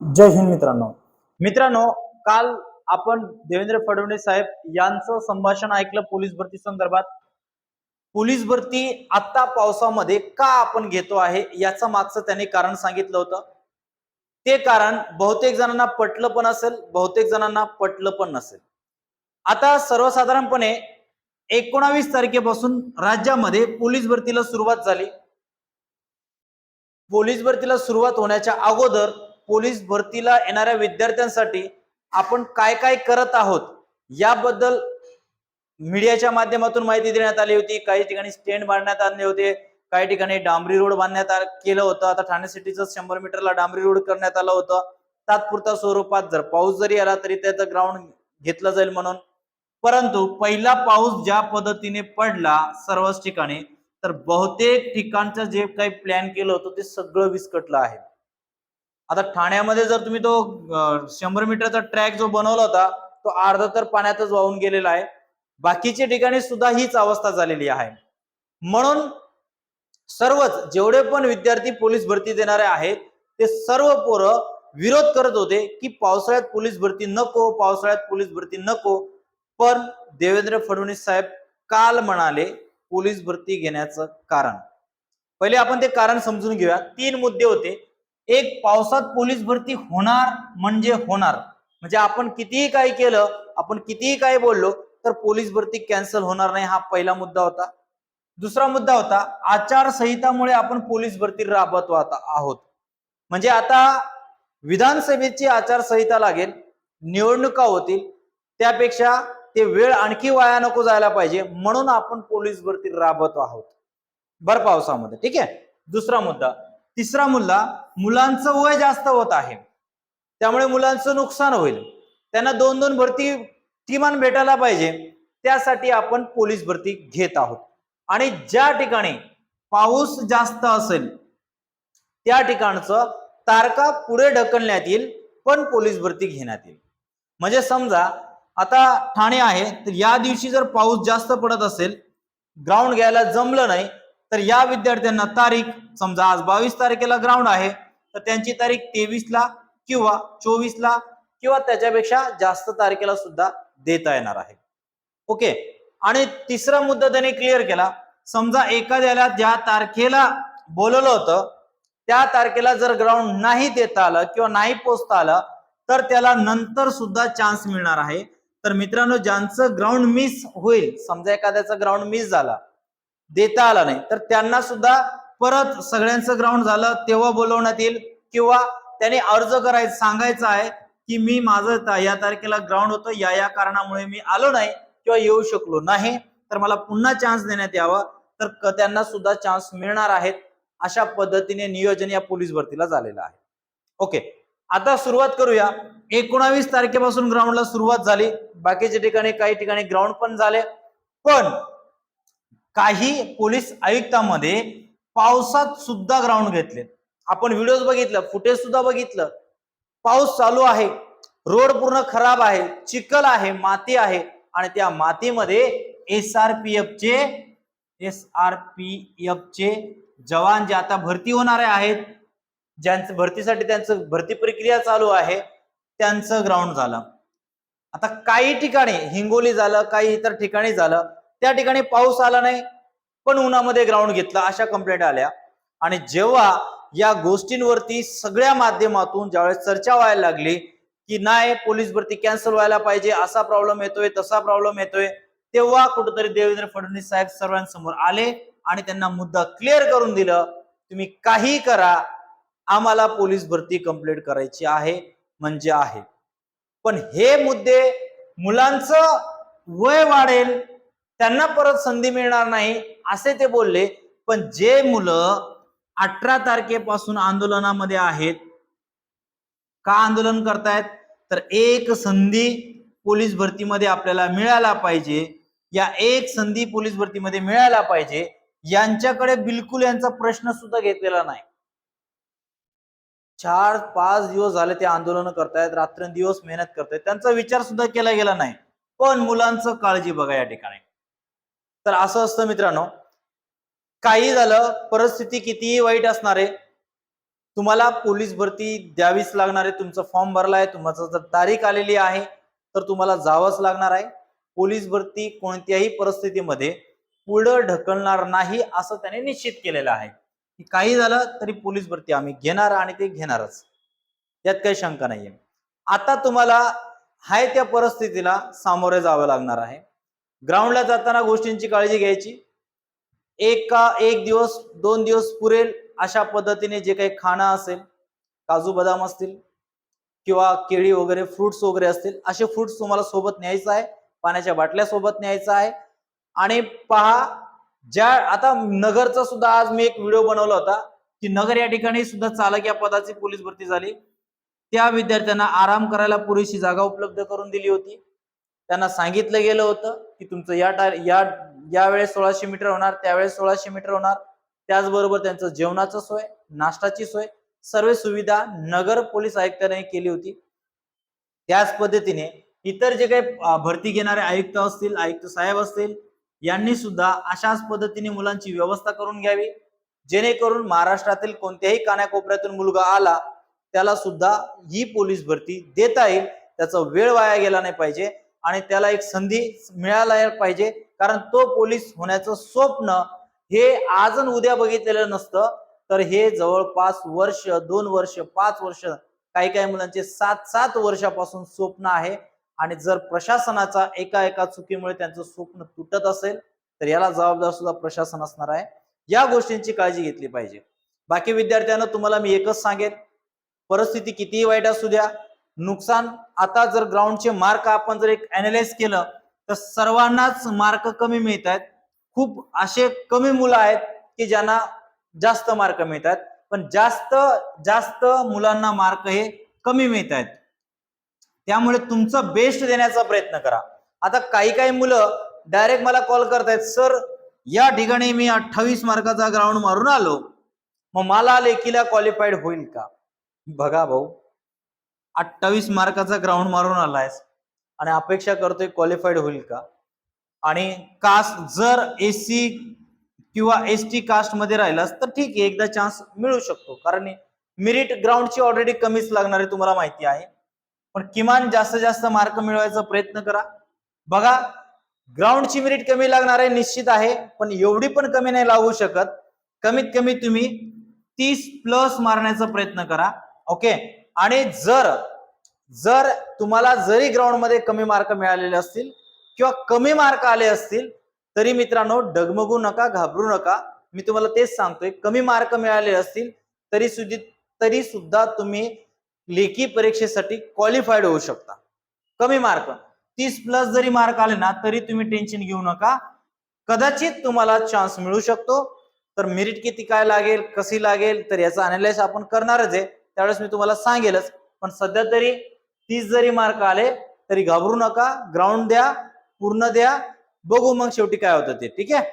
जय हिंद मित्रांनो. मित्रांनो काल आपण देवेंद्र फडणवीस साहेब यांचं संभाषण ऐकलं पोलीस भरती संदर्भात. पोलीस भरती आता पावसामध्ये का आपण घेतो आहे याचं मागचं त्यांनी कारण सांगितलं होतं. ते कारण बहुतेक जणांना पटलं पण असेल बहुतेक जणांना पटलं पण नसेल. आता सर्वसाधारणपणे एकोणावीस तारखेपासून राज्यामध्ये पोलीस भरतीला सुरुवात झाली. पोलीस भरतीला सुरुवात होण्याच्या अगोदर पोलीस भरतीला येणाऱ्या विद्यार्थ्यांसाठी आपण काय काय करत आहोत याबद्दल मीडियाच्या माध्यमातून माहिती देण्यात आली होती. काही ठिकाणी स्टँड बांधण्यात आले होते. काही ठिकाणी डांबरी रोड बांधण्यात केलं होतं. आता ठाणे सिटीचं शंभर मीटरला डांबरी रोड करण्यात आलं होतं. तात्पुरत्या स्वरूपात जर पाऊस जरी आला तरी त्याचं ग्राउंड घेतलं जाईल म्हणून. परंतु पहिला पाऊस ज्या पद्धतीने पडला सर्वच ठिकाणी तर बहुतेक ठिकाणचं जे काही प्लॅन केलं होतं ते सगळं विस्कटलं आहे. आता ठाण्यामध्ये जर तुम्ही तो शंभर मीटरचा ट्रॅक जो बनवला होता तो अर्धा तर पाण्यातच वाहून गेलेला आहे. बाकीच्या ठिकाणी सुद्धा हीच अवस्था झालेली आहे. म्हणून सर्वच जेवढे पण विद्यार्थी पोलीस भरती देणारे आहेत ते सर्व पोरं विरोध करत होते की पावसाळ्यात पोलीस भरती नको पावसाळ्यात पोलीस भरती नको. पण देवेंद्र फडणवीस साहेब काल म्हणाले पोलीस भरती घेण्याचं कारण. पहिले आपण ते कारण समजून घेऊया. तीन मुद्दे होते. एक पावसात पोलीस भरती होणार म्हणजे होणार. म्हणजे आपण कितीही काही केलं आपण कितीही काही बोललो तर पोलीस भरती कॅन्सल होणार नाही हा पहिला मुद्दा होता. दुसरा मुद्दा होता आचारसंहितामुळे आपण पोलीस भरती राबवत आहोत. म्हणजे आता विधानसभेची आचारसंहिता लागेल निवडणुका होतील त्यापेक्षा ते वेळ आणखी वाया नको जायला पाहिजे म्हणून आपण पोलीस भरती राबवत आहोत. भर पावसामध्ये ठीक आहे? दुसरा मुद्दा तिसरा मुद्दा मुलांचं वय जास्त होत आहे. त्यामुळे मुलांचं नुकसान होईल. त्यांना दोन दोन भरती किमान भेटायला पाहिजे. त्यासाठी आपण पोलीस भरती घेत आहोत. आणि ज्या ठिकाणी पाऊस जास्त असेल त्या ठिकाणचं तारका पुढे ढकलण्यात येईल पण पोलीस भरती घेण्यात येईल. म्हणजे समजा आता ठाणे आहे तर या दिवशी जर पाऊस जास्त पडत असेल ग्राउंड घ्यायला जमलं नाही तर या विद्यार्थ्यांना तारीख समजा आज बावीस तारखेला ग्राउंड आहे तर त्यांची तारीख तेवीस ला किंवा चोवीस ला किंवा त्याच्यापेक्षा जास्त तारखेला सुद्धा देता येणार आहे. ओके? आणि तिसरा मुद्दा त्यांनी क्लिअर केला. समजा एखाद्याला ज्या तारखेला बोलवलं होतं त्या तारखेला जर ग्राउंड नाही देता आलं किंवा नाही पोचता आलं तर त्याला नंतर सुद्धा चान्स मिळणार आहे. तर मित्रांनो ज्यांचं ग्राउंड मिस होईल समजा एखाद्याचा ग्राउंड मिस झाला देता आला नाही. तर त्यांना सुद्धा परत सगळ्यांचं ग्राउंड झालं तेव्हा बोलवण्यात येईल किंवा त्यांनी अर्ज करायचं सांगायचं आहे की मी माझं या तारखेला ग्राउंड होतं या या कारणामुळे मी आलो नाही किंवा येऊ शकलो नाही. तर मला पुन्हा चान्स देण्यात यावा. तर त्यांना सुद्धा चान्स मिळणार आहेत. अशा पद्धतीने नियोजन या पोलीस भरतीला झालेलं आहे. ओके आता सुरुवात करूया. एकोणावीस तारखेपासून ग्राउंडला सुरुवात झाली. बाकीच्या ठिकाणी काही ठिकाणी ग्राउंड पण झाले. पण काही पोलीस आयुक्तांमध्ये पावसात सुद्धा ग्राउंड घेतले. आपण व्हिडिओ बघितलं फुटेज सुद्धा बघितलं. पाऊस चालू आहे. रोड पूर्ण खराब आहे. चिखल आहे माती आहे. आणि त्या मातीमध्ये एस आर पी एफ चे एस आर पी एफ चे जवान जे आता भरती होणारे आहेत ज्यांचं भरतीसाठी त्यांचं भरती प्रक्रिया चालू आहे त्यांचं ग्राउंड झालं. आता काही ठिकाणी हिंगोली झालं काही इतर ठिकाणी झालं. त्या ठिकाणी पाऊस आला नाही पण उन्हामध्ये ग्राउंड घेतलं अशा कंप्लेंट आल्या. आणि जेव्हा या गोष्टींवरती सगळ्या माध्यमातून ज्यावेळेस चर्चा व्हायला लागली की नाही पोलीस भरती कॅन्सल व्हायला पाहिजे असा प्रॉब्लेम येतोय तसा प्रॉब्लेम येतोय तेव्हा कुठेतरी देवेंद्र फडणवीस साहेब सर्वांसमोर आले आणि त्यांना मुद्दा क्लिअर करून दिलं तुम्ही काही करा आम्हाला पोलीस भरती कंप्लीट करायची आहे म्हणजे आहे. पण हे मुद्दे मुलांचं वय वाढेल त्यांना परत संधी मिळणार नाही असे ते बोलले. पण जे मुलं अठरा तारखेपासून आंदोलनामध्ये आहेत का आंदोलन करतायत? तर एक संधी पोलीस भरतीमध्ये आपल्याला मिळायला पाहिजे. या एक संधी पोलीस भरतीमध्ये मिळायला पाहिजे. यांच्याकडे बिलकुल यांचा प्रश्न सुद्धा घेतलेला नाही. चार पाच दिवस झाले ते आंदोलन करतायत रात्रंदिवस मेहनत करतायत. त्यांचा विचार सुद्धा केला गेला नाही. पण मुलांचं काळजी बघा या ठिकाणी. तर असं असतं मित्रांनो. काही झालं परिस्थिती कितीही वाईट असणार आहे तुम्हाला पोलीस भरती द्यावीच लागणार आहे. तुमचा फॉर्म भरला आहे तुमचा जर तारीख आलेली आहे तर तुम्हाला जावंच लागणार आहे. पोलीस भरती कोणत्याही परिस्थितीमध्ये पुढं ढकलणार नाही असं त्याने निश्चित केलेलं आहे. काही झालं तरी पोलीस भरती आम्ही घेणार आणि ते घेणारच. यात काही शंका नाहीये. आता तुम्हाला हाय त्या परिस्थितीला सामोरे जावं लागणार आहे. ग्राउंडला जाताना गोष्टींची काळजी घ्यायची. एक का एक दिवस दोन दिवस पुरेल अशा पद्धतीने जे काही खाणं असेल काजू बदाम असतील किंवा केळी वगैरे फ्रुट्स वगैरे असतील असे फ्रुट्स तुम्हाला सोबत न्यायचं आहे पाण्याच्या बाटल्या सोबत न्यायचं आहे. आणि पहा ज्या आता नगरचा सुद्धा आज मी एक व्हिडिओ बनवला होता की नगर या ठिकाणी सुद्धा चालक या पदाची पोलीस भरती झाली. त्या विद्यार्थ्यांना आराम करायला पुरेशी जागा उपलब्ध करून दिली होती. त्यांना सांगितलं गेलं होतं की तुमचं या टार या या वेळेस सोळाशे मीटर होणार त्यावेळेस सोळाशे मीटर होणार. त्याचबरोबर त्यांचं जेवणाचं सोय नाश्ताची सोय सर्व सुविधा नगर पोलीस आयुक्ताने केली होती. त्याच पद्धतीने इतर जे काही भरती घेणारे आयुक्त असतील आयुक्त साहेब असतील यांनी सुद्धा अशाच पद्धतीने मुलांची व्यवस्था करून घ्यावी. जेणेकरून महाराष्ट्रातील कोणत्याही कानाकोपऱ्यातून मुलगा आला त्याला सुद्धा ही पोलीस भरती देता येईल. त्याचा वेळ वाया गेला नाही पाहिजे. आणि त्याला एक संधी मिळायला पाहिजे. कारण तो पोलीस होण्याचं स्वप्न हे आज उद्या बघितलेलं नसतं. तर हे जवळपास वर्ष दोन वर्ष पाच वर्ष काही काही मुलांचे सात सात वर्षापासून स्वप्न आहे. आणि जर प्रशासनाचा एका एका चुकीमुळे त्यांचं स्वप्न तुटत असेल तर याला जबाबदार सुद्धा प्रशासन असणार आहे. या गोष्टींची काळजी घेतली पाहिजे. बाकी विद्यार्थ्यांना तुम्हाला मी एकच सांगेन. परिस्थिती कितीही वाईट असू द्या नुकसान आता जर ग्राउंडचे मार्क आपण जर एक अनालाइज केलं तर सर्वांनाच मार्क कमी मिळत आहेत खूप असे कमी मुलं आहेत की ज्यांना जास्त मार्क मिळत आहेत पण जास्त जास्त मुलांना मार्क हे कमी मिळत आहेत त्यामुळे तुमचं बेस्ट देण्याचा प्रयत्न करा. आता काही काही मुलं डायरेक्ट मला कॉल करतायत सर या ठिकाणी मी अठ्ठावीस मार्काचा ग्राउंड मारून आलो. मग मला लेखीला क्वालिफाईड होईल का? बघा भाऊ. अठ्ठावीस मार्काचा ग्राउंड मारून आलायस आणि अपेक्षा करतोय क्वालिफाईड होईल का? आणि कास्ट जर एसी किंवा एस टी कास्टमध्ये राहिलास तर ठीक आहे एकदा चान्स मिळू शकतो. कारण मेरिट ग्राउंडची ऑलरेडी कमीच लागणार आहे तुम्हाला माहिती आहे. पण किमान जास्तीत जास्त मार्क मिळवायचा प्रयत्न करा. बघा ग्राउंडची मेरिट कमी लागणार आहे निश्चित आहे पण एवढी पण कमी नाही लागू शकत. कमीत कमी तुम्ही तीस प्लस मारण्याचा प्रयत्न करा. ओके आणि जर जर तुम्हाला जरी ग्राउंडमध्ये कमी मार्क मिळालेले असतील किंवा कमी मार्क आले असतील तरी मित्रांनो डगमगू नका घाबरू नका. मी तुम्हाला तेच सांगतोय कमी मार्क मिळाले असतील तरी सुद्धा तरी सुद्धा तुम्ही लेखी परीक्षेसाठी क्वालिफाईड होऊ शकता. कमी मार्क तीस प्लस जरी मार्क आले ना तरी तुम्ही टेन्शन घेऊ नका. कदाचित तुम्हाला चान्स मिळू शकतो. तर मेरिट किती काय लागेल कशी लागेल तर याचा अनालिस आपण करणारच आहे. त्यावेळेस मी तुम्हाला सांगेलच. पण सध्या तरी तीस जरी मार्क आले तरी घाबरू नका. ग्राउंड द्या पूर्ण द्या. बघू मग शेवटी काय होतं ते. ठीक आहे?